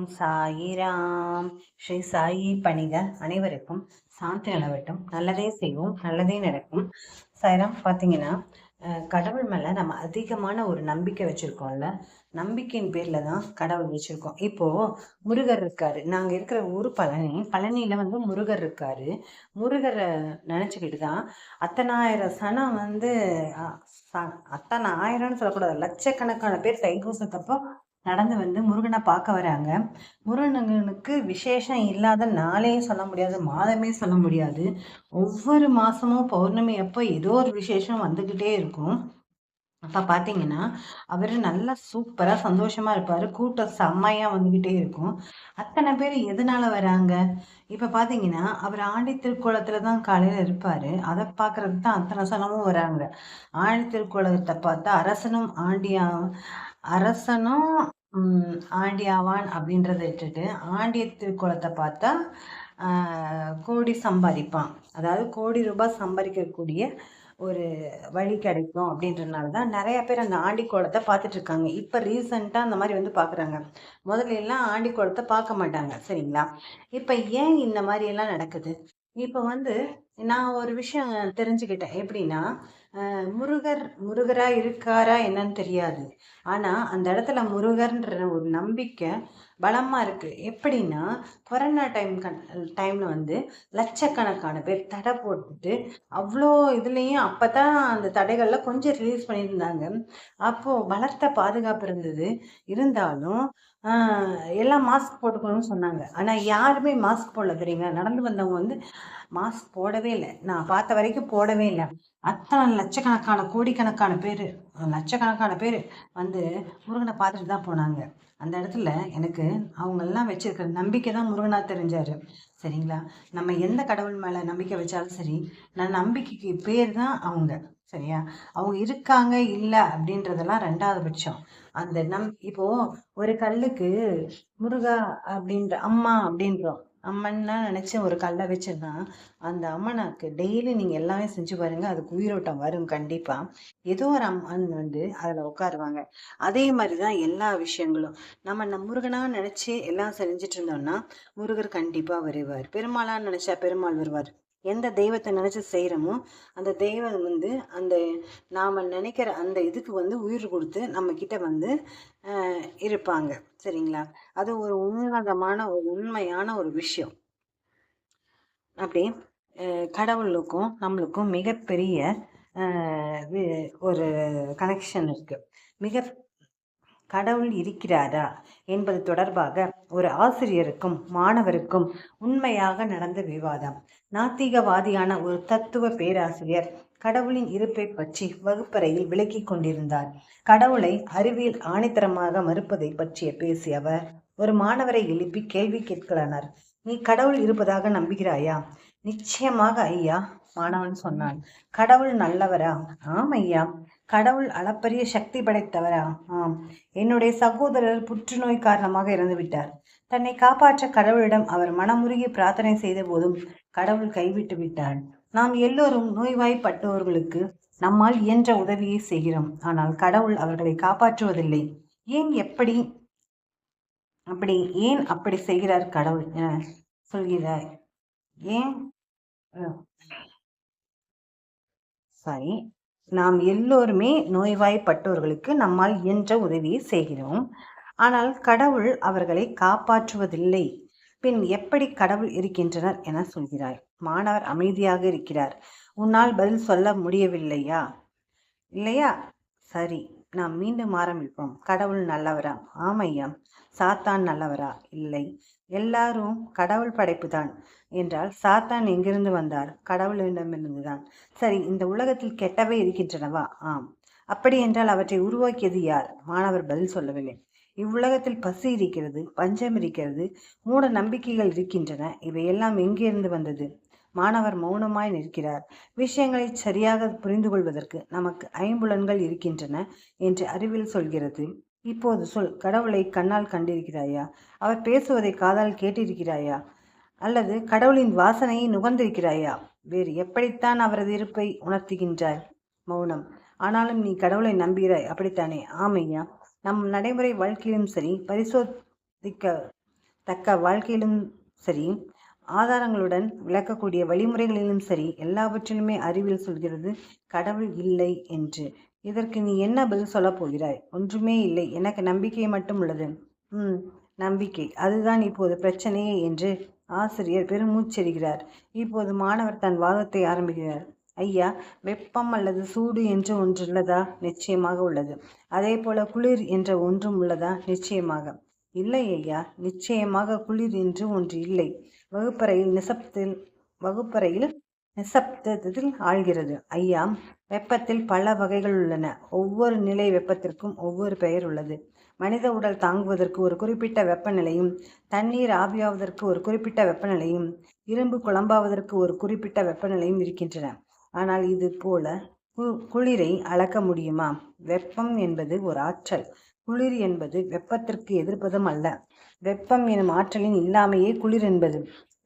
ஓம் சாயிராம். ஸ்ரீ சாயி பணிக அனைவருக்கும் சாந்தி நிலவட்டும் நல்லதே செய்வோம் நல்லதே நடக்கும். சாயிராம் பார்த்தீங்கன்னா கடவுள் மேலே நம்ம அதிகமான ஒரு நம்பிக்கை வச்சுருக்கோம்ல. நம்பிக்கையின் பேரில் தான் கடவுள் வச்சுருக்கோம். இப்போது முருகர் இருக்காரு. நாங்கள் இருக்கிற ஊர் பழனி. பழனியில் வந்து முருகர் இருக்காரு. முருகரை நினச்சிக்கிட்டு தான் அத்தனாயிரம் சனம் வந்து அத்தனை ஆயிரம்னு சொல்லக்கூடாது. லட்சக்கணக்கான பேர் தைப்பூசத்தப்போ நடந்து வந்து முருகனை பார்க்க வராங்க. முருகனுக்கு விசேஷம் இல்லாத நாளே சொல்ல முடியாது மாதமே சொல்ல முடியாது. ஒவ்வொரு மாசமும் பௌர்ணமி அப்போ ஏதோ ஒரு விசேஷம் வந்துக்கிட்டே இருக்கும். அப்போ பார்த்தீங்கன்னா அவர் நல்லா சூப்பராக சந்தோஷமா இருப்பார். கூட்டம் செம்மையாக வந்துக்கிட்டே இருக்கும். அத்தனை பேர் எதனால வராங்க? இப்போ பார்த்தீங்கன்னா அவர் ஆண்டி திருக்கோலத்தில் தான் காலையில் இருப்பார். அதை பார்க்குறதுக்கு தான் அத்தனை சனமும் வராங்க. ஆண்டி திருக்கோலத்தை பார்த்தா அரசனும் ஆண்டியா அரசனும் ஆண்டியாவான் அப்படின்றத விட்டுட்டு ஆண்டிய திருக்குளத்தை பார்த்தா கோடி சம்பாதிப்பான். அதாவது கோடி ரூபாய் சம்பாதிக்கக்கூடிய ஒரு வழி கிடைக்கும் அப்படின்றனால தான் நிறைய பேர் அந்த ஆண்டி கோலத்தை பார்த்துட்டு இருக்காங்க. இப்போ ரீசண்டாக அந்த மாதிரி வந்து பார்க்குறாங்க. முதல்ல எல்லாம் ஆண்டி கோலத்தை பார்க்க மாட்டாங்க சரிங்களா? இப்போ ஏன் இந்த மாதிரி எல்லாம் நடக்குது? இப்போ வந்து நான் ஒரு விஷயம் தெரிஞ்சுக்கிட்டேன். எப்படின்னா முருகர் முருகராக இருக்காரா என்னன்னு தெரியாது. ஆனால் அந்த இடத்துல முருகர்ன்ற ஒரு நம்பிக்கை பலமாக இருக்குது எப்படின்னா கொரோனா டைம் டைமில் வந்து லட்சக்கணக்கான பேர் தடை போட்டுட்டு அவ்வளோ இதுலேயும் அப்போ தான் அந்த தடைகளில் கொஞ்சம் ரிலீஸ் பண்ணியிருந்தாங்க. அப்போது பலத்த பாதுகாப்பு இருந்தது. இருந்தாலும் எல்லாம் மாஸ்க் போட்டுக்கணும்னு சொன்னாங்க. ஆனால் யாருமே மாஸ்க் போடல தெரியுங்க நடந்து வந்தவங்க வந்து மாஸ்க் போடவே இல்லை. நான் பார்த்த வரைக்கும் போடவே இல்லை. அத்தனை லட்சக்கணக்கான கோடிக்கணக்கான பேர் லட்சக்கணக்கான பேர் வந்து முருகனை பார்த்துட்டு தான் போனாங்க. அந்த இடத்துல எனக்கு அவங்கெல்லாம் வச்சிருக்கிற நம்பிக்கை தான் முருகனா தெரிஞ்சார். சரிங்களா? நம்ம எந்த கடவுள் மேலே நம்பிக்கை வச்சாலும் சரி நான் நம்பிக்கைக்கு பேர் தான் அவங்க. சரியா? அவங்க இருக்காங்க இல்லை அப்படின்றதெல்லாம் ரெண்டாவது பட்சம். அந்த நம் இப்போது ஒரு கல்லுக்கு முருகா அப்படின்ற அம்மா அப்படின்றோம். அம்மன்லாம் நினச்சி ஒரு கல்லை வச்சிருந்தா அந்த அம்மனாக்கு டெய்லி நீங்கள் எல்லாமே செஞ்சு பாருங்கள் அதுக்கு உயிரோட்டம் வரும் கண்டிப்பாக ஏதோ ஒரு அம்மன் வந்து அதில் உட்காருவாங்க. அதே மாதிரி தான் எல்லா விஷயங்களும். நம்ம நம்ம முருகனாக நினச்சி எல்லாம் செஞ்சுட்டு இருந்தோம்னா முருகர் கண்டிப்பாக வருவார். பெருமாளான்னு நினச்சா பெருமாள் வருவார். எந்த தெய்வத்தை நினச்சி செய்கிறோமோ அந்த தெய்வம் வந்து அந்த நாம் நினைக்கிற அந்த இதுக்கு வந்து உயிர் கொடுத்து நம்ம கிட்ட வந்து ஆஹ், இருப்பாங்க. சரிங்களா? அது ஒரு உன்னதமான ஒரு உண்மையான ஒரு விஷயம். அப்படி அஹ், கடவுளுக்கும் நம்மளுக்கும் மிகப்பெரிய அஹ், வி- ஒரு கனெக்ஷன் இருக்கு. மிக கடவுள் இருக்கிறாரா என்பது தொடர்பாக ஒரு ஆசிரியருக்கும் மாணவருக்கும் உண்மையாக நடந்த விவாதம். நாத்திகவாதியான ஒரு தத்துவ பேராசிரியர் கடவுளின் இருப்பை பற்றி வகுப்பறையில் விளக்கிக் கொண்டிருந்தார். கடவுளை அறிவியல் ஆணைத்தரமாக மறுப்பதை பற்றிய பேசிய அவர் ஒரு மாணவரை எழுப்பி கேள்வி கேட்கலானார் நீ கடவுள் இருப்பதாக நம்புகிறாயா? நிச்சயமாக ஐயா மாணவன் சொன்னான். கடவுள் நல்லவரா? ஆம் ஐயா. கடவுள் அளப்பரிய சக்தி படைத்தவரா? ஆம். என்னுடைய சகோதரர் புற்றுநோய் காரணமாக இறந்துவிட்டார். தன்னை காப்பாற்ற கடவுளிடம் அவர் மனமுருகி பிரார்த்தனை செய்த போதும் கடவுள் கைவிட்டு விட்டார். நாம் எல்லோரும் நோய்வாய்ப்பட்டவர்களுக்கு நம்மால் இயன்ற உதவியை செய்கிறோம். ஆனால் கடவுள் அவர்களை காப்பாற்றுவதில்லை. ஏன் எப்படி அப்படி ஏன் அப்படி செய்கிறார் கடவுள் என சொல்கிறார். ஏன்? சாரி. நாம் எல்லோருமே நோய்வாய்ப்பட்டவர்களுக்கு நம்மால் இயன்ற உதவியை செய்கிறோம். ஆனால் கடவுள் அவர்களை காப்பாற்றுவதில்லை. பின் எப்படி கடவுள் இருக்கின்றனர் என சொல்கிறார் மாணவர் அமைதியாக இருக்கிறார். உன்னால் பதில் சொல்ல முடியவில்லையா? இல்லையா? சரி நாம் மீண்டும் ஆரம்பிப்போம். கடவுள் நல்லவரா? ஆமையா சாத்தான் நல்லவரா? இல்லை. எல்லாரும் கடவுள் படைப்பு தான் என்றால் சாத்தான் எங்கிருந்து வந்தார்? கடவுளிடமிருந்து தான் சரி இந்த உலகத்தில் கெட்டவை இருக்கின்றனவா? ஆம். அப்படி என்றால் அவற்றை உருவாக்கியது யார்? மாணவர் பதில் சொல்லவில்லை. இவ்வுலகத்தில் பசி இருக்கிறது பஞ்சம் இருக்கிறது மூட நம்பிக்கைகள் இருக்கின்றன. இவையெல்லாம் எங்கிருந்து வந்தது? மாணவர் மௌனமாய் நிற்கிறார். விஷயங்களை சரியாக புரிந்து கொள்வதற்கு நமக்கு ஐம்புலன்கள் இருக்கின்றன என்று அறிவில் சொல்கிறது. இப்போது சொல் கடவுளை கண்ணால் கண்டிருக்கிறாயா? அவர் பேசுவதை காதால் கேட்டிருக்கிறாயா? அல்லது கடவுளின் வாசனையை நுகர்ந்திருக்கிறாயா? வேறு எப்படித்தான் அவரது இருப்பை உணர்த்துகின்றாய் மௌனம். ஆனாலும் நீ கடவுளை நம்புகிறாய். அப்படித்தானே? ஆமையா? நம் நடைமுறை வாழ்க்கையிலும் சரி பரிசோதிக்க தக்க வாழ்க்கையிலும் சரி ஆதாரங்களுடன் விளக்கக்கூடிய வழிமுறைகளிலும் சரி எல்லாவற்றிலுமே அறிவில் சொல்கிறது கடவுள் இல்லை என்று. இதற்கு நீ என்ன பதில் சொல்லப் போகிறாய்? ஒன்றுமே இல்லை. எனக்கு நம்பிக்கை மட்டும் உள்ளது. ம் நம்பிக்கை. அதுதான் இப்போது பிரச்சனையே என்று ஆசிரியர் பெருமூச்செறிகிறார் இப்போது மாணவர் தன் வாதத்தை ஆரம்பிக்கிறார். ஐயா வெப்பம் அல்லது சூடு என்று ஒன்று உள்ளதா நிச்சயமாக உள்ளது. அதே போல குளிர் என்ற ஒன்றும் உள்ளதா? நிச்சயமாக. இல்லை ஐயா நிச்சயமாக குளிர் என்று ஒன்று இல்லை. வகுப்பறையில் நிசப்தில் வகுப்பறையில் நிசப்தத்தில் ஆழ்கிறது ஐயா வெப்பத்தில் பல வகைகள் உள்ளன. ஒவ்வொரு நிலை வெப்பத்திற்கும் ஒவ்வொரு பெயர் உள்ளது. மனித உடல் தாங்குவதற்கு ஒரு குறிப்பிட்ட வெப்பநிலையும் தண்ணீர் ஆவியாவதற்கு ஒரு குறிப்பிட்ட வெப்பநிலையும் இரும்பு குழம்பாவதற்கு ஒரு குறிப்பிட்ட வெப்பநிலையும் இருக்கின்றன. ஆனால் இது போல குளிரை அளக்க முடியுமா? வெப்பம் என்பது ஒரு ஆற்றல். குளிர் என்பது வெப்பத்திற்கு எதிர்ப்பதும் அல்ல. வெப்பம் எனும் ஆற்றலின் இல்லாமையே குளிர் என்பது.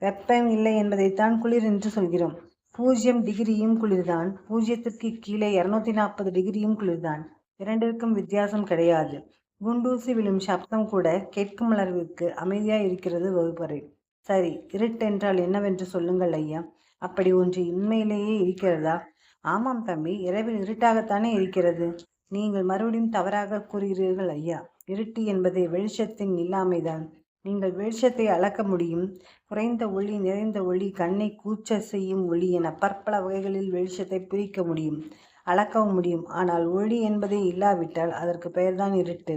வெப்பம் இல்லை என்பதைத்தான் குளிர் என்று சொல்கிறோம். பூஜ்ஜியம் டிகிரியும் குளிர்தான். பூஜ்ஜியத்திற்கு கீழே இரநூத்தி நாற்பது டிகிரியும் குளிர்தான். இரண்டிற்கும் வித்தியாசம் கிடையாது. குண்டூசி விழும் சப்தம் கூட கேட்கும் அளவிற்கு அமைதியாக இருக்கிறது வகுப்பறை. சரி இருட்டென்றால் என்னவென்று சொல்லுங்கள் ஐயா. அப்படி ஒன்று உண்மையிலேயே இருக்கிறதா? ஆமாம் தம்பி இரவில் இருட்டாகத்தானே இருக்கிறது. நீங்கள் மறுபடியும் தவறாக கூறுகிறீர்கள் ஐயா. இருட்டு என்பது வெளிச்சத்தின் இல்லாமைதான். நீங்கள் வெளிச்சத்தை அளக்க முடியும். குறைந்த ஒளி நிறைந்த ஒளி கண்ணை கூச்ச செய்யும் ஒளி என பற்பல வகைகளில் வெளிச்சத்தை பிரிக்க முடியும் அளக்கவும் முடியும். ஆனால் ஒளி என்பதே இல்லாவிட்டால் அதற்கு பெயர்தான் இருட்டு.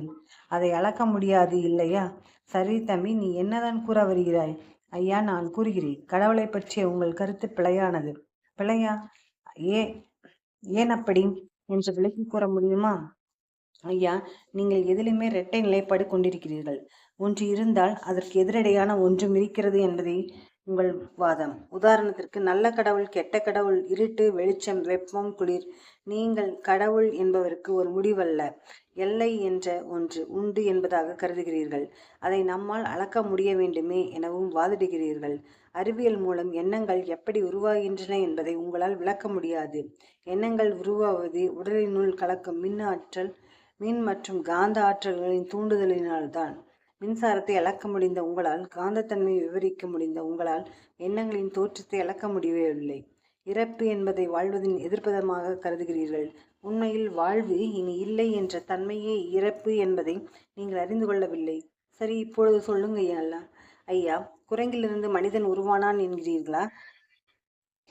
அதை அளக்க முடியாது இல்லையா? சரி தம்பி நீ என்னதான் கூற வருகிறாய்? ஐயா நான் கூறுகிறேன். கடவுளை பற்றிய உங்கள் கருத்து பிழையானது. பிழையா? ஏ ஏன் அப்படி? என்று விளக்கி கூற முடியுமா? ஐயா நீங்கள் எதிலுமே இரட்டை நிலைப்பாடு கொண்டிருக்கிறீர்கள். ஒன்று இருந்தால் அதற்கு எதிரடையான ஒன்றும் இருக்கிறது என்பதை உங்கள் வாதம். உதாரணத்திற்கு நல்ல கடவுள் கெட்ட கடவுள் இருட்டு வெளிச்சம் வெப்பம் குளிர். நீங்கள் கடவுள் என்பவருக்கு ஒரு முடிவல்ல. எல்லை என்ற ஒன்று உண்டு என்பதாக கருதுகிறீர்கள். அதை நம்மால் அளக்க முடிய வேண்டுமே எனவும் வாதிடுகிறீர்கள். அறிவியல் மூலம் எண்ணங்கள் எப்படி உருவாகின்றன என்பதை உங்களால் விளக்க முடியாது. எண்ணங்கள் உருவாவது உடலினுள் கலக்கும் மின் ஆற்றல் மின் மற்றும் காந்த ஆற்றல்களின் தூண்டுதலினால்தான். மின்சாரத்தை அளக்க முடிந்த உங்களால் காந்தத்தன்மையை விவரிக்க முடிந்த உங்களால் எண்ணங்களின் தோற்றத்தை அளக்க முடியவில்லை. இறப்பு என்பதை வாழ்வதின் எதிர்ப்பதமாக கருதுகிறீர்கள். உண்மையில் வாழ்வு இனி இல்லை என்ற தன்மையே இறப்பு என்பதை நீங்கள் அறிந்து கொள்ளவில்லை. சரி இப்பொழுது சொல்லுங்க ஐயா. ஐயா குரங்கிலிருந்து மனிதன் உருவானான் என்கிறீர்களா?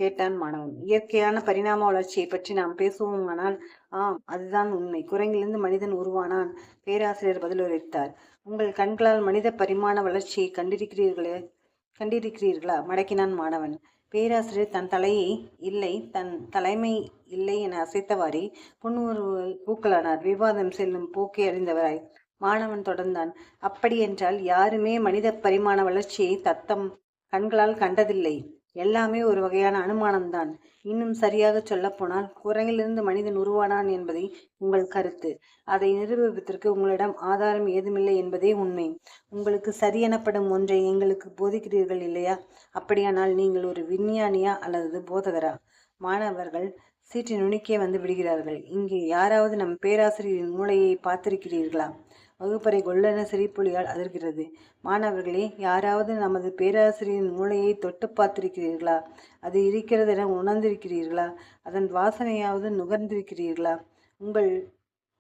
கேட்டான் மாணவன். இயற்கையான பரிணாம வளர்ச்சியை பற்றி நாம் பேசுவோமானால் ஆம் அதுதான் உண்மை. குரங்கிலிருந்து மனிதன் உருவானான். பேராசிரியர் பதிலளித்தார். உங்கள் கண்களால் மனித பரிமாண வளர்ச்சியை கண்டிருக்கிறீர்களே கண்டிருக்கிறீர்களா? மடக்கினான் மாணவன். பேராசிரியர் தன் தலையை இல்லை தன் தலைமை இல்லை என அசைத்தவாறே புன்னுருவ பூக்களானார். விவாதம் செல்லும் போக்கை அறிந்தவராய். மாணவன் தொடர்ந்தான். அப்படியென்றால் யாருமே மனித பரிமாண வளர்ச்சியை தத்தம் கண்களால் கண்டதில்லை. எல்லாமே ஒரு வகையான அனுமானம்தான். இன்னும் சரியாக சொல்லப்போனால் குரங்கிலிருந்து மனிதன் உருவானான் என்பதை உங்கள் கருத்து. அதை நிரூபிப்பதற்கு உங்களிடம் ஆதாரம் ஏதுமில்லை என்பதே உண்மை. உங்களுக்கு சரியெனப்படும் ஒன்றை எங்களுக்கு போதிக்கிறீர்கள் இல்லையா? அப்படியானால் நீங்கள் ஒரு விஞ்ஞானியா அல்லது போதகரா? மாணவர்கள் சீட்டு நுணுக்கே வந்து விடுகிறார்கள். இங்கே யாராவது நம் பேராசிரியரின் மூளையை பார்த்திருக்கிறீர்களா? வகுப்பறை கொள்ளென சிரிப்புலியால் அதிர்கிறது. மாணவர்களே யாராவது நமது பேராசிரியரின் மூளையை தொட்டு பார்த்திருக்கிறீர்களா? அது இருக்கிறது என உணர்ந்திருக்கிறீர்களா? அதன் வாசனையாவது நுகர்ந்திருக்கிறீர்களா? உங்கள்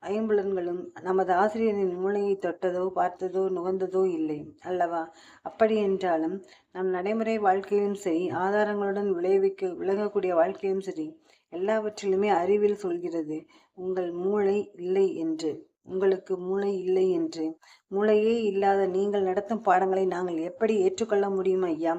ஐம்புலன்களும் நமது ஆசிரியரின் மூளையை தொட்டதோ பார்த்ததோ நுகர்ந்ததோ இல்லை அல்லவா? அப்படி என்றாலும் நம் நடைமுறை வாழ்க்கையிலும் சரி ஆதாரங்களுடன் விளைவிக்க விளங்கக்கூடிய வாழ்க்கையிலும் சரி எல்லாவற்றிலுமே அறிவில் சொல்கிறது உங்கள் மூளை இல்லை என்று. உங்களுக்கு மூளை இல்லை என்று. மூளையே இல்லாத நீங்கள் நடத்தும் பாடங்களை நாங்கள் எப்படி ஏற்றுக்கொள்ள முடியும் ஐயா?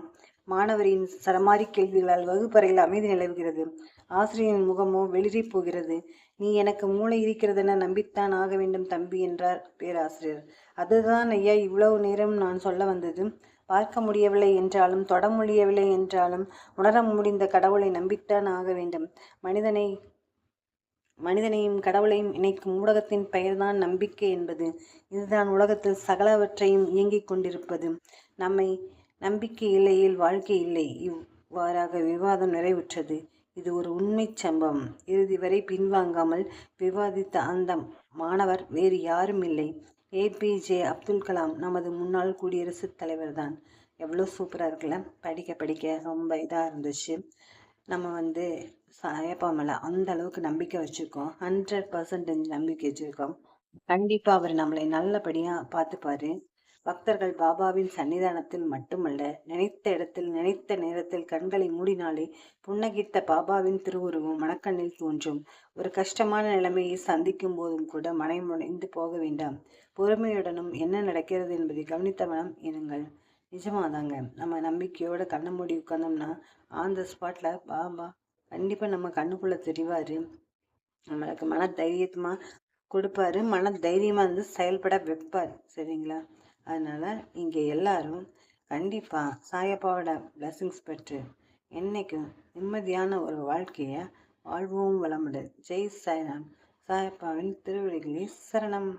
மாணவரின் சரமாரி கேள்விகளால் வகுப்பறையில் அமைதி நிலவுகிறது. ஆசிரியரின் முகமோ வெளிரி போகிறது. நீ எனக்கு மூளை இருக்கிறதென நம்பித்தான் ஆக வேண்டும் தம்பி என்றார் பேராசிரியர். அதுதான் ஐயா இவ்வளவு நேரம் நான் சொல்ல வந்தது. பார்க்க முடியவில்லை என்றாலும் தொட முடியவில்லை என்றாலும் உணர முடிந்த கடவுளை நம்பித்தான் ஆக வேண்டும். மனிதனை மனிதனையும் கடவுளையும் இணைக்கும் ஊடகத்தின் பெயர்தான் நம்பிக்கை என்பது. இதுதான் உலகத்தில் சகலவற்றையும் இயங்கிக் கொண்டிருப்பது. நம்மை நம்பிக்கை இல்லையில் வாழ்க்கை இல்லை. இவ்வாறாக விவாதம் நிறைவுற்றது. இது ஒரு உண்மை சம்பவம். இறுதி வரை பின்வாங்காமல் விவாதித்த அந்த மாணவர் வேறு யாரும் இல்லை. ஏபிஜே அப்துல் கலாம் நமது முன்னாள் குடியரசுத் தலைவர் தான் எவ்வளோ சூப்பராக இருக்குல்ல? படிக்க படிக்க ரொம்ப இதாக இருந்துச்சு. நம்ம வந்து சாயப்பா மேலே அந்த அளவுக்கு நம்பிக்கை வச்சுருக்கோம். ஹண்ட்ரட் பர்சன்டேஜ் நம்பிக்கை வச்சுருக்கோம். கண்டிப்பாக அவர் நம்மளை நல்லபடியாக பார்த்துப்பாரு. பக்தர்கள் பாபாவின் சன்னிதானத்தில் மட்டுமல்ல நினைத்த இடத்தில் நினைத்த நேரத்தில் கண்களை மூடினாலே புன்னகித்த பாபாவின் திருவுருவம் மனக்கண்ணில் தோன்றும். ஒரு கஷ்டமான நிலைமையை சந்திக்கும் போதும் கூட மனைமுடைந்து போக வேண்டாம். பொறுமையுடனும் என்ன நடக்கிறது என்பதை கவனித்த மனம் நிஜமாக தாங்க நம்ம நம்பிக்கையோட கண்ணை மூடி உட்காந்தோம்னா ஆன் த ஸ்பாட்டில் பாபா கண்டிப்பாக நம்ம கண்ணுக்குள்ளே தெரிவார். நம்மளுக்கு மன தைரியமாக கொடுப்பாரு. மன தைரியமாக இருந்து செயல்பட வைப்பார். சரிங்களா? அதனால் இங்கே எல்லாரும் கண்டிப்பாக சாயப்பாவோட பிளெஸிங்ஸ் பெற்று என்றைக்கும் நிம்மதியான ஒரு வாழ்க்கையை வாழ்வோம் வளமுடன். ஜெய் சாய்ராம். சாயப்பாவின் திருவடிகளே சரணம்.